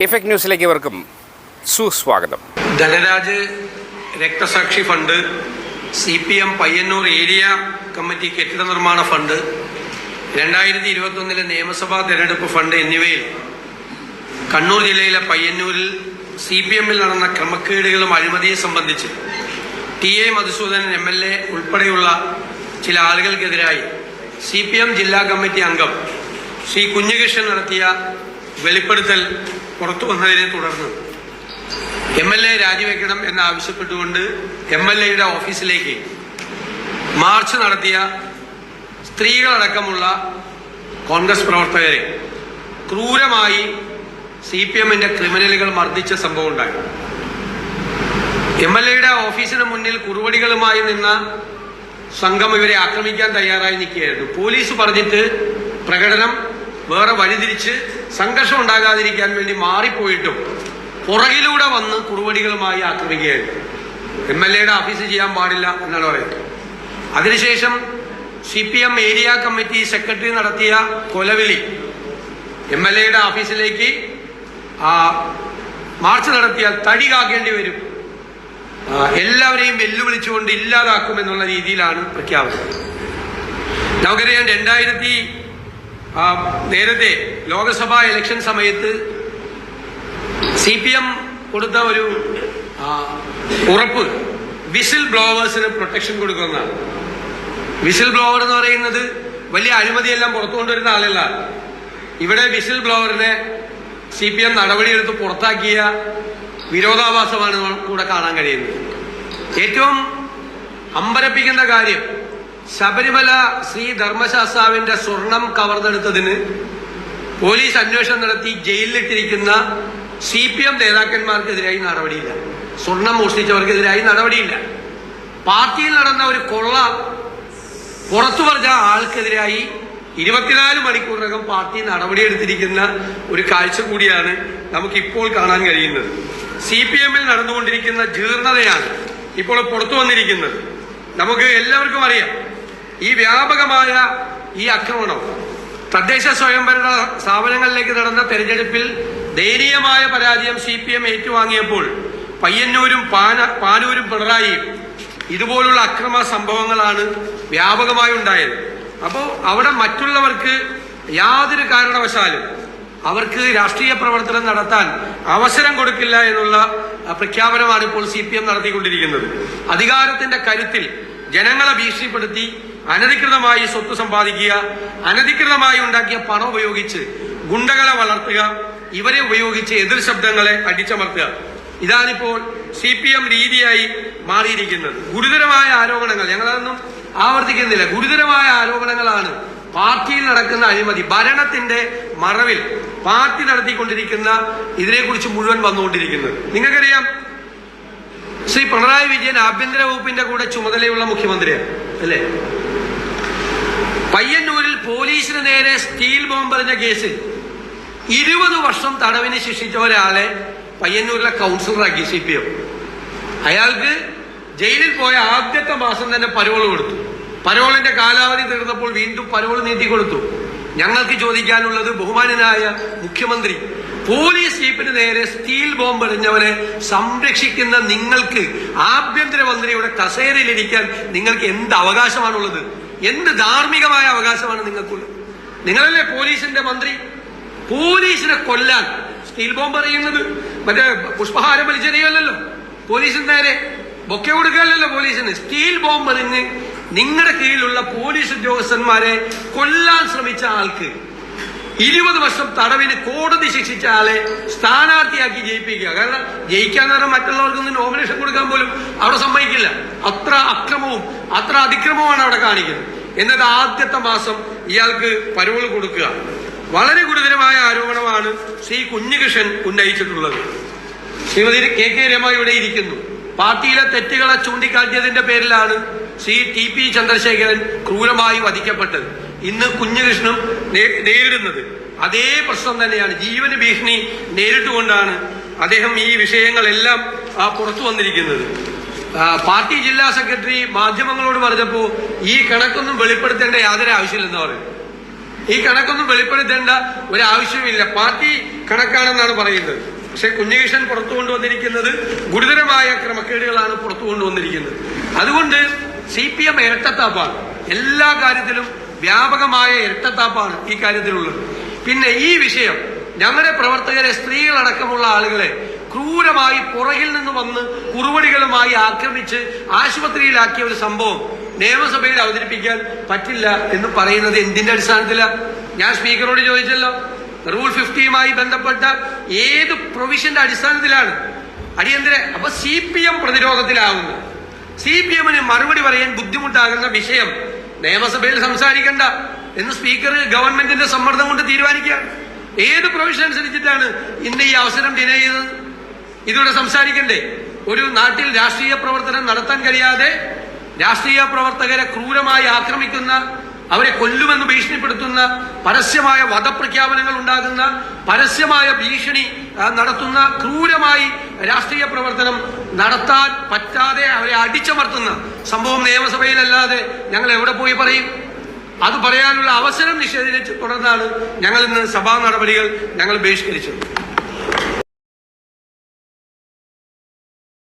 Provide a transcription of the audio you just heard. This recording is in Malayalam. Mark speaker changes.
Speaker 1: ഇഫക്ട് ന്യൂസിലേക്ക് ഇവർക്കും സുസ്വാഗതം.
Speaker 2: ധനരാജ് രക്തസാക്ഷി fund C P M Payyanur area committee കെട്ടിട നിർമ്മാണ ഫണ്ട് രണ്ടായിരത്തി ഇരുപത്തൊന്നിലെ നിയമസഭാ തെരഞ്ഞെടുപ്പ് ഫണ്ട് എന്നിവയിൽ കണ്ണൂർ ജില്ലയിലെ പയ്യന്നൂരിൽ സി പി എമ്മിൽ നടന്ന ക്രമക്കേടുകളും അഴിമതിയെ സംബന്ധിച്ച് T A Madhusoodanan M L A ഉൾപ്പെടെയുള്ള ചില ആളുകൾക്കെതിരായി സി പി എം ജില്ലാ കമ്മിറ്റി അംഗം ശ്രീ കുഞ്ഞികൃഷ്ണൻ നടത്തിയ വെളിപ്പെടുത്തൽ പുറത്തു വന്നതിനെ തുടർന്ന് എം എൽ എ രാജിവെക്കണം എന്നാവശ്യപ്പെട്ടുകൊണ്ട് എം എൽ എയുടെ ഓഫീസിലേക്ക് മാർച്ച് നടത്തിയ സ്ത്രീകളടക്കമുള്ള കോൺഗ്രസ് പ്രവർത്തകരെ ക്രൂരമായി സി പി എമ്മിന്റെ ക്രിമിനലുകൾ മർദ്ദിച്ച സംഭവം ഉണ്ടായി. എം എൽ എയുടെ ഓഫീസിന് മുന്നിൽ കുറുവടികളുമായി നിന്ന സംഘം ഇവരെ ആക്രമിക്കാൻ തയ്യാറായി നിൽക്കുകയായിരുന്നു. പോലീസ് പറഞ്ഞിട്ട് പ്രകടനം വേറെ വഴിതിരിച്ച് സംഘർഷം ഉണ്ടാകാതിരിക്കാൻ വേണ്ടി മാറിപ്പോയിട്ടും പുറകിലൂടെ വന്ന് കുറുവടികളുമായി ആക്രമിക്കുകയായിരുന്നു എം എൽ എയുടെ ഓഫീസ് ചെയ്യാൻ പാടില്ല എന്നാണ് പറയുന്നത്. അതിനുശേഷം C P M area committee secretary നടത്തിയ കൊലവിളി എം എൽ എയുടെ ഓഫീസിലേക്ക് ആ മാർച്ച് നടത്തിയാൽ തടി കാക്കേണ്ടി വരും. എല്ലാവരെയും വെല്ലുവിളിച്ചുകൊണ്ട് ഇല്ലാതാക്കുമെന്നുള്ള രീതിയിലാണ് പ്രഖ്യാപനം. നമുക്കറിയാം രണ്ടായിരത്തി നേരത്തെ ലോക്സഭാ ഇലക്ഷൻ സമയത്ത് സി പി എം കൊടുത്ത ഒരു ഉറപ്പ് വിസിൽ ബ്ലോവേഴ്സിന് പ്രൊട്ടക്ഷൻ കൊടുക്കുന്നതാണ് വിസിൽ ബ്ലോവർ എന്ന് പറയുന്നത് വലിയ അഴിമതിയെല്ലാം പുറത്തു കൊണ്ടുവരുന്ന ആളല്ല. ഇവിടെ വിസിൽ ബ്ലോവറിനെ സി പി എം നടപടിയെടുത്ത് പുറത്താക്കിയ വിരോധാഭാസമാണ് കൂടെ കാണാൻ കഴിയുന്നത്. ഏറ്റവും അമ്പരപ്പിക്കുന്ന കാര്യം ശബരിമല ശ്രീ ധർമ്മശാസ്താവിന്റെ സ്വർണം കവർന്നെടുത്തതിന് പോലീസ് അന്വേഷണം നടത്തി ജയിലിലിട്ടിരിക്കുന്ന സി പി എം നേതാക്കന്മാർക്കെതിരായി നടപടിയില്ല. സ്വർണം മോഷ്ടിച്ചവർക്കെതിരായി നടപടിയില്ല. പാർട്ടിയിൽ നടന്ന ഒരു കൊള്ള പുറത്തു പറഞ്ഞ ആൾക്കെതിരായി ഇരുപത്തിനാല് മണിക്കൂറിനകം പാർട്ടി നടപടിയെടുത്തിരിക്കുന്ന ഒരു കാഴ്ച കൂടിയാണ് നമുക്കിപ്പോൾ കാണാൻ കഴിയുന്നത്. സി പി എമ്മിൽ നടന്നുകൊണ്ടിരിക്കുന്ന ജീർണതയാണ് ഇപ്പോൾ പുറത്തു വന്നിരിക്കുന്നത്. നമുക്ക് എല്ലാവർക്കും അറിയാം ഈ വ്യാപകമായ ഈ ആക്രമണം തദ്ദേശ സ്വയംഭരണ സ്ഥാപനങ്ങളിലേക്ക് നടന്ന തെരഞ്ഞെടുപ്പിൽ ദയനീയമായ പരാജയം സി പി എം ഏറ്റുവാങ്ങിയപ്പോൾ പയ്യന്നൂരും പാന പാനൂരും പിണറായിയും ഇതുപോലുള്ള അക്രമ സംഭവങ്ങളാണ് വ്യാപകമായി ഉണ്ടായത്. അപ്പോൾ അവിടെ മറ്റുള്ളവർക്ക് യാതൊരു കാരണവശാലും അവർക്ക് രാഷ്ട്രീയ പ്രവർത്തനം നടത്താൻ അവസരം കൊടുക്കില്ല എന്നുള്ള പ്രഖ്യാപനമാണ് ഇപ്പോൾ സി പി എം നടത്തിക്കൊണ്ടിരിക്കുന്നത്. അധികാരത്തിന്റെ കരുത്തിൽ ജനങ്ങളെ ഭീഷണിപ്പെടുത്തി അനധികൃതമായി സ്വത്ത് സമ്പാദിക്കുക അനധികൃതമായി ഉണ്ടാക്കിയ പണം ഉപയോഗിച്ച് ഗുണ്ടകളെ വളർത്തുക ഇവരെ ഉപയോഗിച്ച് എതിർ ശബ്ദങ്ങളെ അടിച്ചമർത്തുക. ഇതാണിപ്പോൾ സി പി എം രീതിയായി മാറിയിരിക്കുന്നത്. ഗുരുതരമായ ആരോപണങ്ങൾ ഞങ്ങളതൊന്നും ആവർത്തിക്കുന്നില്ല. ഗുരുതരമായ ആരോപണങ്ങളാണ് പാർട്ടിയിൽ നടക്കുന്ന അഴിമതി ഭരണത്തിന്റെ മറവിൽ പാർട്ടി നടത്തിക്കൊണ്ടിരിക്കുന്ന ഇതിനെക്കുറിച്ച് മുഴുവൻ വന്നുകൊണ്ടിരിക്കുന്നത്. നിങ്ങൾക്കറിയാം ശ്രീ പിണറായി വിജയൻ ആഭ്യന്തര വകുപ്പിന്റെ കൂടെ ചുമതലയുള്ള മുഖ്യമന്ത്രിയാണ് അല്ലേ? പയ്യന്നൂരിൽ പോലീസിന് നേരെ സ്റ്റീൽ ബോംബെറിഞ്ഞ കേസ്. ഇരുപത് വർഷം തടവിന് ശിക്ഷിച്ച ഒരാളെ പയ്യന്നൂരിലെ കൗൺസിലറാക്കി സി പി എം. അയാൾക്ക് ജയിലിൽ പോയ ആദ്യത്തെ മാസം തന്നെ പരോൾ കൊടുത്തു. പരോളിന്റെ കാലാവധി തീർന്നപ്പോൾ വീണ്ടും പരോൾ നീട്ടി കൊടുത്തു. ഞങ്ങൾക്ക് ചോദിക്കാനുള്ളത് ബഹുമാനനായ മുഖ്യമന്ത്രി പോലീസ് ജീപ്പിന് നേരെ സ്റ്റീൽ ബോംബ് എറിഞ്ഞവനെ സംരക്ഷിക്കുന്ന നിങ്ങൾക്ക് ആഭ്യന്തരമന്ത്രിയുടെ കസേരയിലിരിക്കാൻ നിങ്ങൾക്ക് എന്ത് അവകാശമാണുള്ളത്? എന്ത് ധാർമ്മികമായ അവകാശമാണ് നിങ്ങൾക്കുള്ളത്? നിങ്ങളല്ലേ പോലീസിന്റെ മന്ത്രി? പോലീസിനെ കൊല്ലാൻ സ്റ്റീൽ ബോംബ് എറിയുന്നത്. മറ്റേ പുഷ്പഹാരം വലിച്ചെറിയല്ലോ പോലീസിന് നേരെ ബൊക്കെ കൊടുക്കുകയല്ലല്ലോ പോലീസിന്. സ്റ്റീൽ ബോംബ് എറിഞ്ഞ് നിങ്ങളുടെ കീഴിലുള്ള പോലീസ് ഉദ്യോഗസ്ഥന്മാരെ കൊല്ലാൻ ശ്രമിച്ച ആൾക്ക് ഇരുപത് വർഷം തടവിന് കോടതി ശിക്ഷിച്ച ആളെ സ്ഥാനാർത്ഥിയാക്കി ജയിപ്പിക്കുക. കാരണം ജയിക്കാൻ നേരം മറ്റുള്ളവർക്ക് നോമിനേഷൻ കൊടുക്കാൻ പോലും അവിടെ സമ്മതിക്കില്ല. അത്ര അക്രമവും അത്ര അതിക്രമവുമാണ് അവിടെ കാണിക്കുന്നത്. എന്നിട്ട് ആദ്യത്തെ മാസം ഇയാൾക്ക് പരോൾ കൊടുക്കുക. വളരെ ഗുരുതരമായ ആരോപണമാണ് ശ്രീ കുഞ്ഞികൃഷ്ണൻ ഉന്നയിച്ചിട്ടുള്ളത്. ശ്രീമതി കെ കെ രമ ഇവിടെ ഇരിക്കുന്നു. പാർട്ടിയിലെ തെറ്റുകളെ ചൂണ്ടിക്കാട്ടിയതിന്റെ പേരിലാണ് ശ്രീ ടി പി ചന്ദ്രശേഖരൻ ക്രൂരമായി വധിക്കപ്പെട്ടത്. ഇന്ന് കുഞ്ഞുകൃഷ്ണൻ നേരിടുന്നത്. അതേ പ്രശ്നം തന്നെയാണ്. ജീവന് ഭീഷണി നേരിട്ടുകൊണ്ടാണ് അദ്ദേഹം ഈ വിഷയങ്ങളെല്ലാം ആ, പുറത്തു വന്നിരിക്കുന്നത്. പാർട്ടി ജില്ലാ സെക്രട്ടറി മാധ്യമങ്ങളോട് പറഞ്ഞപ്പോൾ ഈ കണക്കൊന്നും വെളിപ്പെടുത്തേണ്ട യാതൊരു ആവശ്യമില്ലെന്ന് പറയും ഈ കണക്കൊന്നും വെളിപ്പെടുത്തേണ്ട ഒരു ആവശ്യമില്ല പാർട്ടി കണക്കാണെന്നാണ് പറയുന്നത്. പക്ഷെ കുഞ്ഞകൃഷ്ണൻ പുറത്തു കൊണ്ടുവന്നിരിക്കുന്നത് ഗുരുതരമായ ക്രമക്കേടുകളാണ് പുറത്തു കൊണ്ടുവന്നിരിക്കുന്നത്. അതുകൊണ്ട് സി പി എം ഇരട്ടത്താപ്പാണ്. എല്ലാ കാര്യത്തിലും വ്യാപകമായ ഇരട്ടത്താപ്പാണ് ഈ കാര്യത്തിലുള്ളത്. പിന്നെ ഈ വിഷയം ഞങ്ങളുടെ പ്രവർത്തകരെ സ്ത്രീകളടക്കമുള്ള ആളുകളെ ക്രൂരമായി പുറകിൽ നിന്ന് വന്ന് കുറുവടികളുമായി ആക്രമിച്ച് ആശുപത്രിയിലാക്കിയ ഒരു സംഭവം നിയമസഭയിൽ അവതരിപ്പിക്കാൻ പറ്റില്ല എന്ന് പറയുന്നത് എന്തിന്റെ അടിസ്ഥാനത്തിലാണ് ഞാൻ സ്പീക്കറോട് ചോദിച്ചല്ലോ. റൂൾ ഫിഫ്റ്റിയുമായി ബന്ധപ്പെട്ട ഏത് പ്രൊവിഷന്റെ അടിസ്ഥാനത്തിലാണ്? അടിയന്തര അപ്പൊ സി പി എം പ്രതിരോധത്തിലാവുന്നു. സി പി എമ്മിന് മറുപടി പറയാൻ ബുദ്ധിമുട്ടാകുന്ന വിഷയം നിയമസഭയിൽ സംസാരിക്കണ്ട എന്ന് സ്പീക്കർ ഗവൺമെന്റിന്റെ സമ്മർദ്ദം കൊണ്ട് തീരുമാനിക്കുക. ഏത് പ്രൊവിഷൻ അനുസരിച്ചിട്ടാണ് ഇന്ന് ഈ അവസരം ഡിനൈ ചെയ്തത്? ഇതിവിടെ സംസാരിക്കണ്ടേ? ഒരു നാട്ടിൽ രാഷ്ട്രീയ പ്രവർത്തനം നടത്താൻ കഴിയാതെ രാഷ്ട്രീയ പ്രവർത്തകരെ ക്രൂരമായി ആക്രമിക്കുന്ന അവരെ കൊല്ലുമെന്ന് ഭീഷണിപ്പെടുത്തുന്ന പരസ്യമായ വധപ്രഖ്യാപനങ്ങൾ ഉണ്ടാകുന്ന പരസ്യമായ ഭീഷണി നടത്തുന്ന ക്രൂരമായി രാഷ്ട്രീയ പ്രവർത്തനം നടത്താൻ പറ്റാതെ അവരെ അടിച്ചമർത്തുന്ന സംഭവം നിയമസഭയിലല്ലാതെ ഞങ്ങൾ എവിടെ പോയി പറയും? അത് പറയാനുള്ള അവസരം നിഷേധിച്ച് തുടർന്നാണ് ഞങ്ങൾ ഇന്ന് സഭാ നടപടികൾ ഞങ്ങൾ ബഹിഷ്കരിച്ചത്.